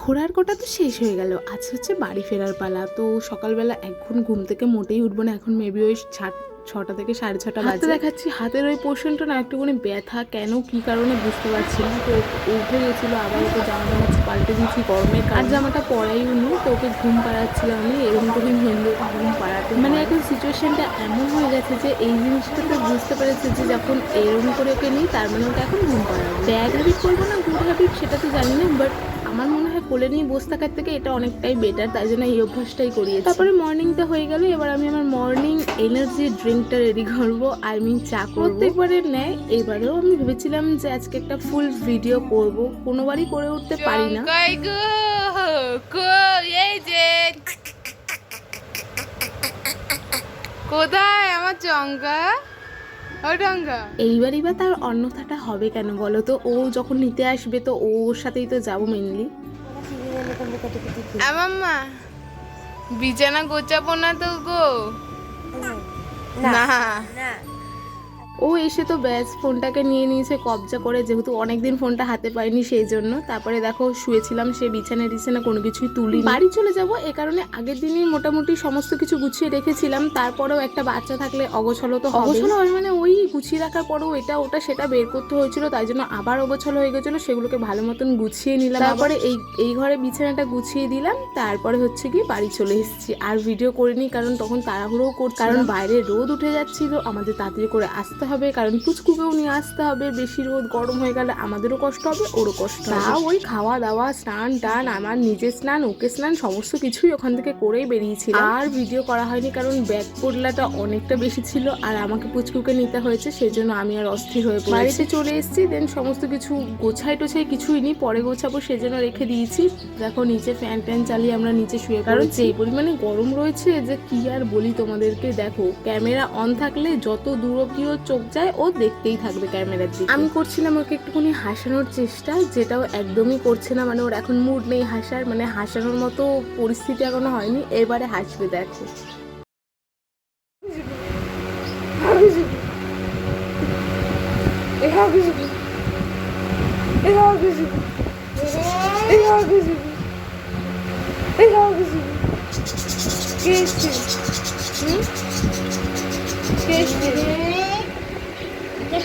ঘোরার কোটা তো শেষ হয়ে গেল। আজ হচ্ছে বাড়ি ফেরার পালা। তো সকালবেলা এখন ঘুম থেকে মোটেই উঠবো না। এখন মেবি ওই সাত ছটা থেকে সাড়ে ছটা বাজে। দেখাচ্ছি হাতের ওই পোর্শনটা না একটুখানি ব্যথা। কেন কি কারণে বুঝতে পারছি না। তো উঠে গেছিল আবার ওকে জামা জামা পাল্টে দিয়েছি গরমে আর জামাটা পরাই উনি তো ওকে ঘুম পাড়াচ্ছিলাম আমি। এরকম করে হিন্দু ঘুম পাড়াতে মানে এখন সিচুয়েশনটা এমন হয়ে গেছে যে এই জিনিসটা তো বুঝতে পেরেছে যে যখন এরকম করে ওকে নিই তার মানে ওকে এখন ঘুম পাড়াবো। ব্যাগ হ্যাবিট করব না গুড হ্যাবিট সেটা তো জানি না বাট আমার মনে হয় কোলে নিয়ে বসে থাকার থেকে এটা অনেকটাই বেটার তাই জন্য এই অভ্যাসটাই করিয়েছি। তারপরে মর্নিংটা হয়ে গেল, এবার আমি আমার মর্নিং এনার্জি ড্রিঙ্কটা রেডি করব আই মিন চা করব। প্রত্যেকবারের ন্যায়, এবারেও আমি ভেবেছিলাম যে আজকে একটা ফুল ভিডিও করব, কোনোবারই করে উঠতে পারি না। কোথায় আমার জঙ্কা ও এবার এইবারই বা তার অন্যথাটা হবে কেন বলো তো? ও যখন নিতে আসবে তো ওর সাথেই তো যাব মেনলি আমার মা বিছানা গোচাবো না তো গো। না। ও এসে তো ব্যাস ফোনটাকে নিয়ে নিয়েছে কবজা করে যেহেতু অনেকদিন ফোনটা হাতে পাইনি সেই জন্য। তারপরে দেখো শুয়েছিলাম সে বিছানা টিছানা কোনো কিছুই তুলি বাড়ি চলে যাব এ কারণে আগের দিনই মোটামুটি সমস্ত কিছু গুছিয়ে রেখেছিলাম তারপরেও একটা বাচ্চা থাকলে অগোছলো তো অগোছলো হয় মানে ওই গুছিয়ে রাখার পরেও এটা ওটা সেটা বের করতে হয়েছিল তাই জন্য আবার অগোছলো হয়ে গেছিল সেগুলোকে ভালো মতন গুছিয়ে নিলাম। তারপরে এই এই ঘরে বিছানাটা গুছিয়ে দিলাম তারপরে হচ্ছে কি বাড়ি চলে এসেছি। আর ভিডিও করিনি কারণ তখন তাড়াহুড়োও করছি কারণ বাইরে রোদ উঠে যাচ্ছিল আমাদের তাড়াতাড়ি করে আসতে হবে কারণ পুচকুকেও নিয়ে আসতে হবে। বেশি রোদ গরম হয়ে গেলে আমাদেরও কষ্ট হবে ওরও কষ্ট তা ওই খাওয়া দাওয়া স্নান টান আমার নিজের স্নান ওকে স্নান সমস্ত কিছুই ওখান থেকে করেই বেরিয়েছিল আর ভিডিও করা হয়নি কারণ ব্যাগ পোটলাটা অনেকটা বেশি ছিল আর আমাকে পুচকুকে নিতে হয়েছে সেই জন্য আমি আর অস্থির হয়ে বাড়িতে চলে এসেছি দেন সমস্ত কিছু গোছাই টোছাই কিছুই নি পরে গোছাবো সেজন্য রেখে দিয়েছি। দেখো নিচে ফ্যান ট্যান চালিয়ে আমরা নিচে শুয়ে কারণ যেই পরিমাণে গরম রয়েছে যে কি আর বলি তোমাদেরকে দেখো ক্যামেরা অন থাকলে যত দূর অব্দি ওর চোখ যায় ও দেখতেই থাকবে ক্যামেরার দিকে। আমি করছিলাম ওকে একটুখানি হাসানোর চেষ্টা যেটাও একদমই করছে না মানে ওর এখন মুড নেই হাসার মানে হাসানোর মতো পরিস্থিতি এখনও হয়নি এবারে হাসবে দেখো।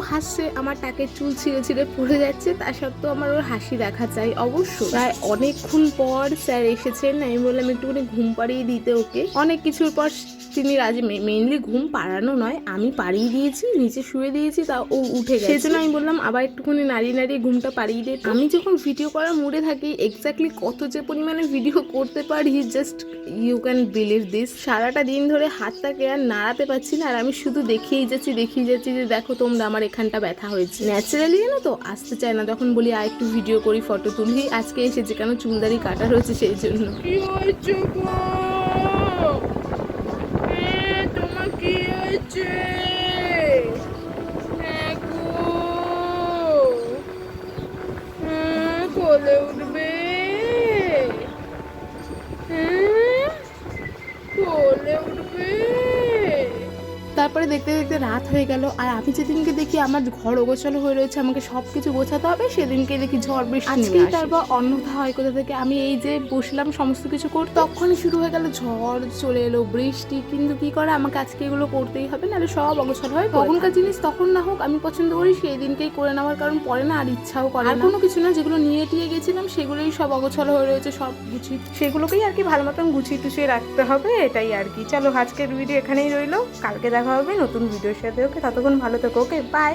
হাসছে, আমার টাকের চুল ছিঁড়ে ছিঁড়ে পড়ে যাচ্ছে, তা সত্ত্বেও আমার ওর হাসি দেখা চাই অবশ্য। প্রায় অনেকক্ষণ পর স্যার এসেছেন, আমি বললাম একটুখানি ঘুম পাড়িয়ে দিতে ওকে। অনেক কিছুর পর তিনি রাজি মেইনলি ঘুম পাড়ানো নয় আমি পাড়িয়ে দিয়েছি নিচে শুয়ে দিয়েছি তা ও উঠে গেছে। সেই জন্য আমি বললাম আবার একটুখানি নাড়িয়ে নাড়িয়ে ঘুমটা পাড়িয়ে দিয়ে আমি যখন ভিডিও করার মুডে থাকি এক্স্যাক্টলি কত যে পরিমাণে ভিডিও করতে পারি just you can believe this সারাটা দিন ধরে হাতটাকে আর নাড়াতে পারছি না আর আমি শুধু দেখিয়েই যাচ্ছি দেখিয়ে যাচ্ছি যে দেখো তোমরা আমার এখানটা ব্যথা হয়েছে। ন্যাচারালি না তো আসতে চায় না তখন বলি আর একটু ভিডিও করি ফটো তুলি। আজকে এসেছে কেন চুলদারি কাটা রয়েছে সেই জন্য। কোলে উঠবে। তারপরে দেখতে দেখতে রাত হয়ে গেল আর আমি যেদিনকে দেখি আমার ঘর অগোছালো হয়ে রয়েছে আমাকে সব কিছু গোছাতে হবে সেদিনকে দেখি ঝড় বৃষ্টি তারপর অন্যথা হয় কোথা থেকে? আমি এই যে বসলাম সমস্ত কিছু করতে তখনই শুরু হয়ে গেল ঝড় চলে এলো বৃষ্টি কিন্তু কি করে? আমাকে আজকে এগুলো করতেই হবে নাহলে সব অগোছালো হয় তখনকার জিনিস তখন না হোক আমি পছন্দ করি সেই দিনকেই করে নেওয়ার কারণ পরে না আর ইচ্ছাও করে আর কোনো কিছু না যেগুলো নিয়ে টিয়ে গেছিলাম সেগুলোই সব অগোছালো হয়ে রয়েছে সব গুছিয়ে। সেগুলোকেই আর কি ভালো মতন গুছিয়ে টুছিয়ে রাখতে হবে এটাই আর কি। চলো আজকের ভিডিও এখানেই রইল কালকে হবে নতুন ভিডিওর সাথে। ওকে ততক্ষণ ভালো থেকো ওকে বাই